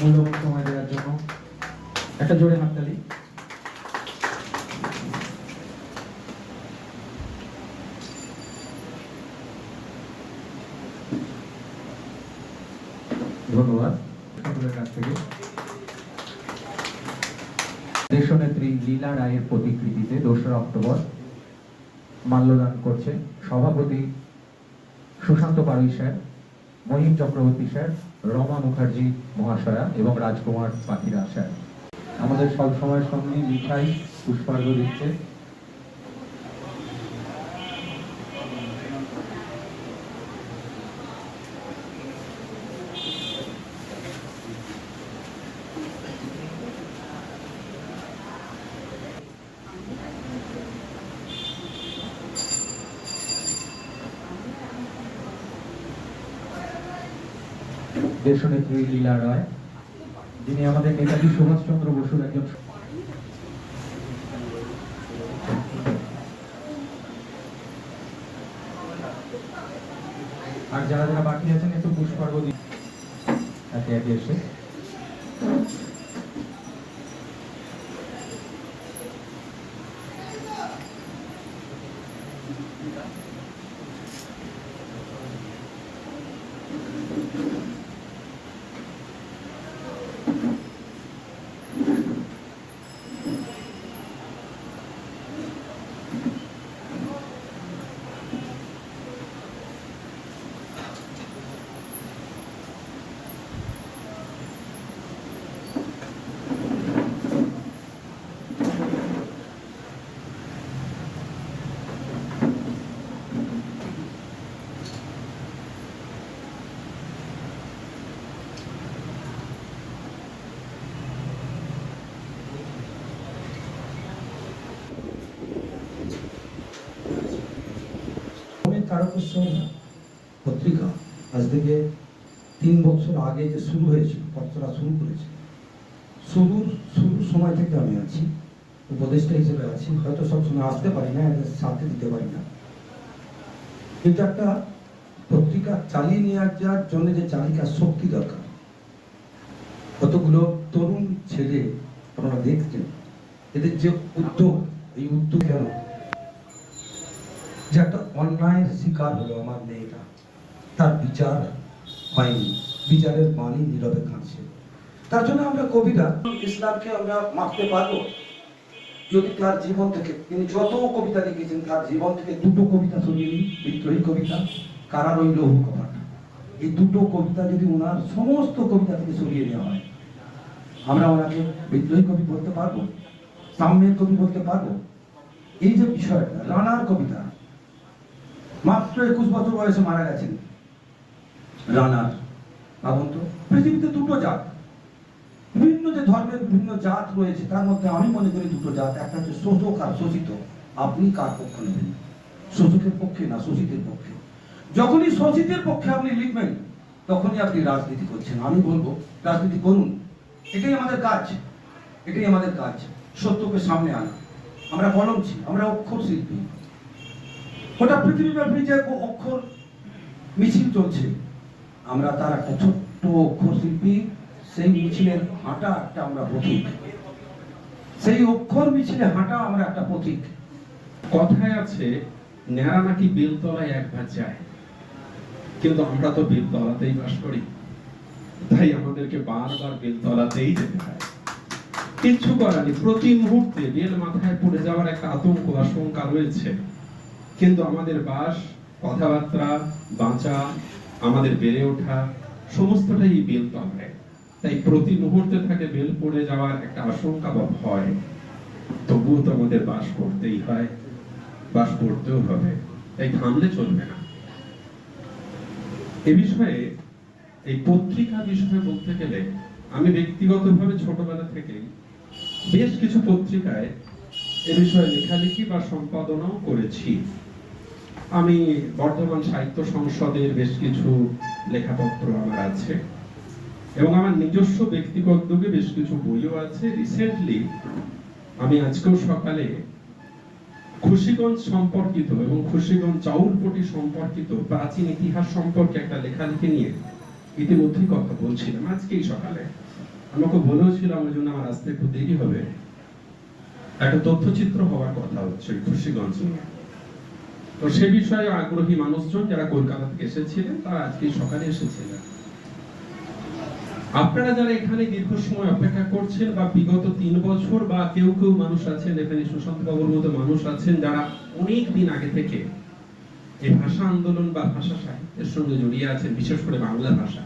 মূল্যবান সময় দেওয়ার জন্য। একটা জোরে হাততালি ধন্যবাদ। সকলের কাছ থেকে। দেশনেত্রী লীলা রায়ের প্রতিকৃতিতে দোসরা অক্টোবর মাল্যদান করছে সভাপতি সুশান্ত পাড়ুই স্যার। মহিম চক্রবর্তী স্যার, রমা মুখার্জি মহাশয়া এবং রাজকুমার পাখিরা স্যার। আমাদের সব সময়ের সঙ্গে মিঠাই পুষ্পার্ঘ দিচ্ছে। দেশনেত্রী লীলা রায়, যিনি আমাদের নেতাজি সুভাষচন্দ্র বসুর একজন আর যারা যারা বাকি আছেন, একটু পুষ্পার্ঘ দিন। একে একে অনেক তারকেশ্বর পত্রিকা আজ থেকে তিন বছর আগে যে শুরু হয়েছিল পত্রটা শুরু করেছে। শুরুর শুরুর সময় থেকে আমি আছি, উপদেষ্টা হিসেবে আছি। হয়তো সবসময় আসতে পারি না, এদের সাথে দিতে পারি না। কিন্তু একটা পত্রিকা চালিয়ে নিয়ে যাওয়ার জন্য যে চালিকার শক্তি দরকার। কতগুলো তরুণ ছেলে আপনারা দেখছেন, এদের যে উদ্যোগ, এই উদ্যোগ কেন যে একটা অন্যায়ের শিকার হলো আমার মেয়েটা। তার বিচার হয়নি। বিচারের বাণী নীরবে কাঁদছে। তার জন্য আমরা কবিতা ইসলামকে আমরা মাপতে পারব। যদি তার জীবন থেকে তিনি যত কবিতা লিখেছেন, তার জীবন থেকে দুটো কবিতা সরিয়ে নিই বিদ্রোহী কবিতা কারা রইল কপাট। এই দুটো কবিতা যদি ওনার সমস্ত কবিতা থেকে সরিয়ে নেওয়া হয়, আমরা ওনাকে বিদ্রোহী কবি বলতে পারব, সাম্যের কবি বলতে পারব। এই যে বিষয়টা, রানার কবিতা মাত্র একুশ বছর বয়সে মারা গেছেন। রানার ভাবুন তো পৃথিবীতে দুটো জাত। বিভিন্ন যে ধর্মের বিভিন্ন জাত রয়েছে, তার মধ্যে আমি মনে করি দুটো জাত। একটা হচ্ছে শোষক আর শোষিত। আপনি কার পক্ষ নেবেন? শোষকের পক্ষে না শোষিতের পক্ষে? যখনই শোষিতের পক্ষে আপনি লিখবেন, তখনই আপনি রাজনীতি করছেন। আমি বলব, রাজনীতি করুন। এটাই আমাদের কাজ। এটাই আমাদের কাজ। সত্যকে সামনে আনা। আমরা কলমছি আমরা অক্ষর শিল্পী গোটা পৃথিবীব্যাপী যে অক্ষর মিছিল চলছে। আমরা তার একটা ছোট্ট অক্ষর শিল্পী, সেই মিছিলের হাঁটা একটা আমরা প্রতীক। সেই অক্ষর মিছিলে হাঁটা আমরা একটা প্রতীক। কথায় আছে ন্যাড়া নাকি বেলতলায় একবার যায়। কিন্তু আমরা তো বেলতলাতেই বাস করি। তাই আমাদেরকে বারবার বেলতলাতেই যেতে হয়। কিচ্ছু করার প্রতি মুহূর্তে বেল মাথায় পড়ে যাওয়ার একটা আতঙ্ক, আশঙ্কা রয়েছে। কিন্তু আমাদের বাস, কথাবার্তা, বাঁচা, আমাদের বেড়ে ওঠা, সমস্তটাই এই বেলতলায় তাই প্রতি মুহূর্তে থাকে বেল পড়ে যাওয়ার একটা আশঙ্কা বা ভয় তবুও তো আমাদের বাস করতেই হয়, বাস করতেও হবে। তাই থামলে চলবে না। এ বিষয়ে, এই পত্রিকা বিষয়ে বলতে গেলে, আমি ব্যক্তিগতভাবে ছোটবেলা থেকেই বেশ কিছু পত্রিকায় এ বিষয়ে লেখালেখি বা সম্পাদনাও করেছি। আমি বর্ধমান সাহিত্য সংসদের বেশ কিছু লেখাপত্র আমার আছে এবং আমার নিজস্ব ব্যক্তিগত উদ্যোগে বেশ কিছু বইও আছে। রিসেন্টলি আমি আজকেও সকালে খুশিগঞ্জ সম্পর্কিত এবং খুশিগঞ্জ চাউলপটি সম্পর্কিত প্রাচীন ইতিহাস সম্পর্কে একটা লেখালেখি নিয়ে ইতিমধ্যেই কথা বলছিলাম। আজকেই সকালে আমাকে বলেওছিলাম ওই জন্য আমার আসতে একটু দেরি হবে। একটা তথ্যচিত্র হওয়ার কথা হচ্ছে খুশিগঞ্জ। নিয়ে তো সে বিষয়ে আগ্রহী মানুষজন যারা কলকাতা থেকে এসেছিলেন, তারা আজকে সকালে এসেছিলেন। আপনারা যারা এখানে দীর্ঘ সময় অপেক্ষা করছেন বা বিগত তিন বছর বা কেউ কেউ মানুষ আছেন, এখানে সুশান্ত বাবুর মতো মানুষ আছেন যারা অনেক দিন আগে থেকে এই ভাষা আন্দোলন বা ভাষা সাহিত্যের সঙ্গে জড়িয়ে আছেন, বিশেষ করে বাংলা ভাষা,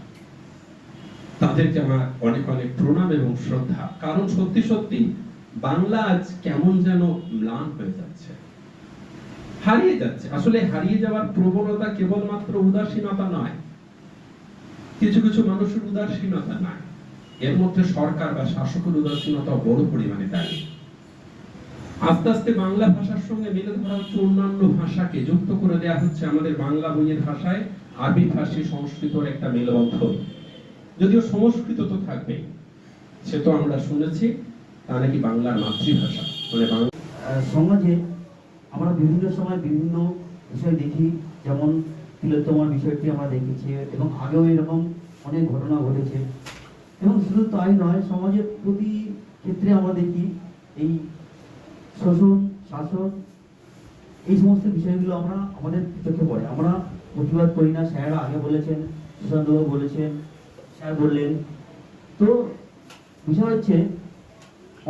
তাদেরকে আমার অনেক অনেক প্রণাম এবং শ্রদ্ধা। কারণ সত্যি সত্যি বাংলা আজ কেমন যেন ম্লান হয়ে যাচ্ছে। হারিয়ে যাচ্ছে। আসলে হারিয়ে যাওয়ার প্রবণতা কেবলমাত্র উদাসীনতা নয়। কিছু কিছু মানুষের উদাসীনতা নয়। এর মধ্যে সরকার বা শাসকের উদাসীনতা বড় পরিমাণে দাঁড়িয়ে। আস্তে আস্তে বাংলা ভাষার সঙ্গে মিলে ধরা হচ্ছে অন্যান্য ভাষাকে। যুক্ত করে দেওয়া হচ্ছে আমাদের বাংলা বইয়ের ভাষায় আরবি, ফার্সি, সংস্কৃতর একটা মেলবন্ধ। যদিও সংস্কৃত তো থাকবেই। সে তো আমরা শুনেছি, তা নাকি বাংলার মাতৃভাষা। মানে বাংলা সমাজে আমরা বিভিন্ন সময় বিভিন্ন বিষয় দেখি, যেমন তিলোত্তমার বিষয়টি আমরা দেখেছি এবং আগেও এরকম অনেক ঘটনা ঘটেছে। এবং শুধু তাই নয়, সমাজের প্রতি ক্ষেত্রে আমরা দেখি এই শোষণ, শাসন, এই সমস্ত বিষয়গুলো আমরা আমাদের চোখে পড়ে। আমরা প্রতিবাদ করি না, স্যাররা আগে বলেছেন সুশান্তবাবু বলেছেন, স্যার বললেন। তো বিষয় হচ্ছে,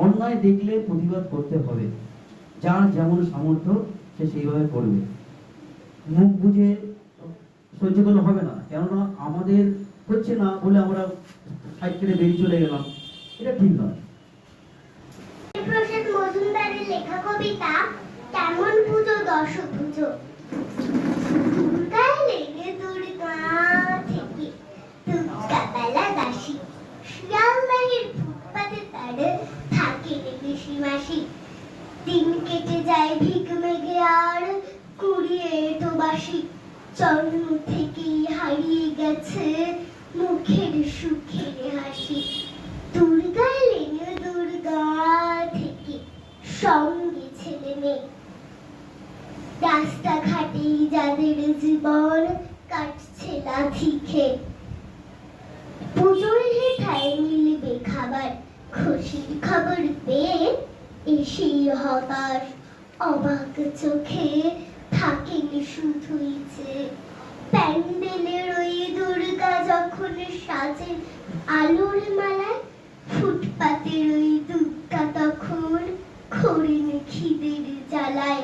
অন্যায় দেখলে প্রতিবাদ করতে হবে। যার যেমন সামর্থ্য, সে সেইভাবে করবে। মুখ বুঝে সহ্য করলে হবে না। কেননা আমাদের হচ্ছে না বলে আমরা সাইড কেটে বেরিয়ে চলে গেলাম। এটা ঠিক নয়। কেমন থেকে মাসি দিন কেটে যায় ভিক মেঘে আর। কুড়িয়ে তো বাসি জন্ম থেকেই হারিয়ে গেছে মুখের সুখের হাসি। দুর্গা এলেন দুর্গা থেকে সঙ্গে ছেলে মেয়ে। রাস্তাঘাটেই যাদের জীবন কাটছে লাথি খেয়ে। পুজোর হেঠায় মিলবে খাবার, খুশির খবর পেয়ে এসেই হতাশ অবাক চোখে থাকেন শুধুই যে প্যান্ডেলের ওই দুর্গা যখন সাজে, আলোর মালায় ফুটপাতের ওই দুর্গা তখন খড়িন খিদের জ্বালায়,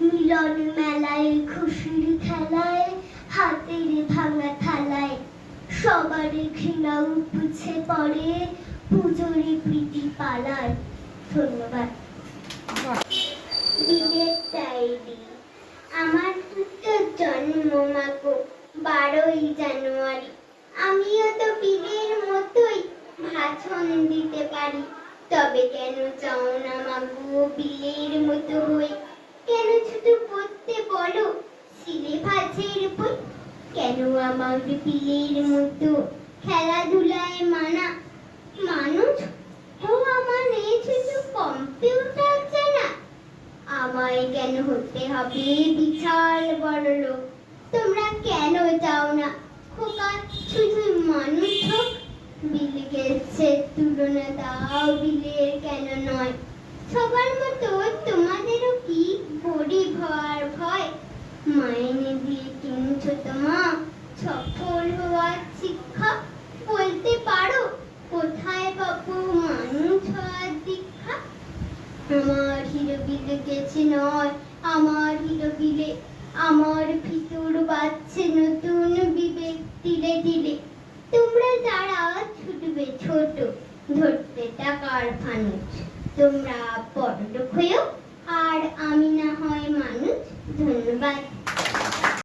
মিলন মেলায়, খুশির খেলায়, হাতের ভাঙা থালায়। সবার ঘৃণা উপছে পড়ে পুজোরে প্রীতি পালায় ধন্যবাদ আমার তো জন্ম মাগো বারোই জানুয়ারি, আমিও তো বিলের মতোই ভাষণ দিতে পারি। তবে কেন চাও না মাগো? বিলের মতো হই কেন শুধু পড়তে বলো সিলে ভাজের বই কেন আমার বিলের মতো? খেলাধুলায় মানা? মানুষ ও আমার নেই শুধু কম্পিউটার জানা আমায় কেন হতে হবে বিশাল বড় লোক। তোমরা কেন চাও না? খোকা, শুধু মানুষ হোক। বিল গেছে, তুলনা দাও বিলের কেন নয়? সবার মতো তোমাদেরও কি গরিব হওয়ার ভয়? মাইনে দিয়ে কিনছো তোমা সফল হওয়ার শিক্ষা। বলতে পারো, কোথায় পাবো মানুষ হওয়ার দীক্ষা? আমার হিরো বিলে গেছে নয় আমার হিরো আমার ভিতর বাচ্চে নতুন বিবেক দিলে দিলে তোমরা যারা ছুটবে ছোট, ধরতে টাকার ফানুষ তোমরা বড় হয়েও আর আমি না হয় মানুষ ধন্যবাদ।